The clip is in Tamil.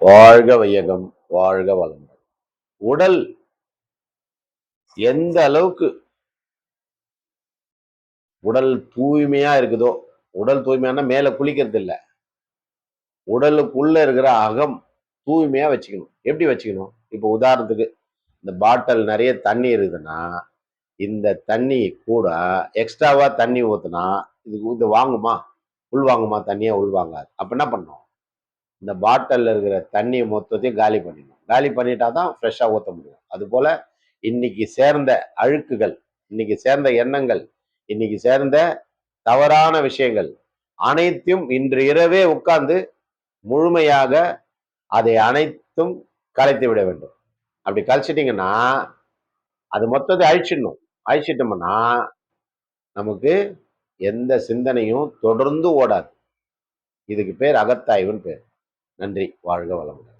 வாழ்க வையகம் வாழ்க வளங்கள் உடல் எந்த அளவுக்கு உடல் தூய்மையா இருக்குதோ உடல் தூய்மையான மேல குளிக்கிறது இல்லை உடலுக்குள்ள இருக்கிற அகம் தூய்மையா வச்சுக்கணும். எப்படி வச்சுக்கணும்? இப்போ உதாரணத்துக்கு இந்த பாட்டில் நிறைய தண்ணி இருக்குதுன்னா இந்த தண்ணி கூட எக்ஸ்ட்ராவா தண்ணி ஊத்துனா இதுக்கு இது வாங்குமா? உள் வாங்குமா தண்ணியா உள் வாங்காது அப்ப என்ன பண்ணோம்? இந்த பாட்டிலில் இருக்கிற தண்ணியை மொத்தத்தையும் காலி பண்ணிடணும். காலி பண்ணிட்டா தான் ஃப்ரெஷ்ஷாக ஊற்ற முடியும். அதுபோல் இன்னைக்கு சேர்ந்த அழுக்குகள் இன்னைக்கு சேர்ந்த எண்ணங்கள் இன்னைக்கு சேர்ந்த தவறான விஷயங்கள் அனைத்தும் இன்று இரவே உட்கார்ந்து முழுமையாக அதை அனைத்தும் கலைத்து விட வேண்டும். அப்படி கழிச்சிட்டிங்கன்னா அது மொத்தத்தை அழிச்சிடணும். அழிச்சிட்டோம்னா நமக்கு எந்த சிந்தனையும் தொடர்ந்து ஓடாது. இதுக்கு பேர் அகத்தாய்வுன்னு பேர். நன்றி. வாழ்க வளமுடன்.